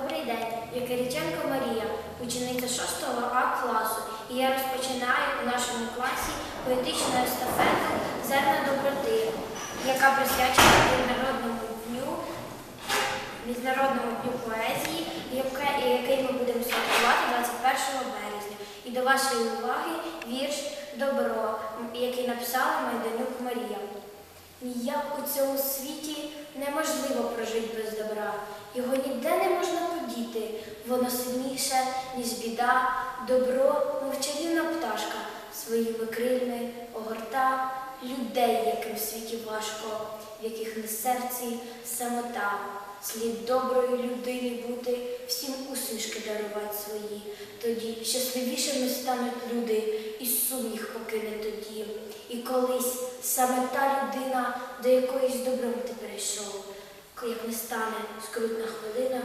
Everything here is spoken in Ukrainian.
Добрий день, я Кириченко Марія, учениця 6 А класу, і я розпочинаю у нашому класі поетичну естафету Зерна доброти, яка присвячена міжнародному дню, міжнародному дню поезії, який ми будемо святкувати 21 березня. І до вашої уваги вірш Добро, який написала Майданюк Марія. Ніяк у цьому світі неможливо прожити без добра. Його ніде не можна подіти, воно сильніше, ніж біда. Добро, мовчавівна пташка, своїми крильми огорта людей, яким в світі важко, в яких на серці самота. Слід доброї людині бути, всім усмішки дарувати свої. Тоді щасливішими стануть люди, і сум їх покине тоді. І колись саме та людина, до якоїсь добром ти прийшов, як не стане скрутна хвилина,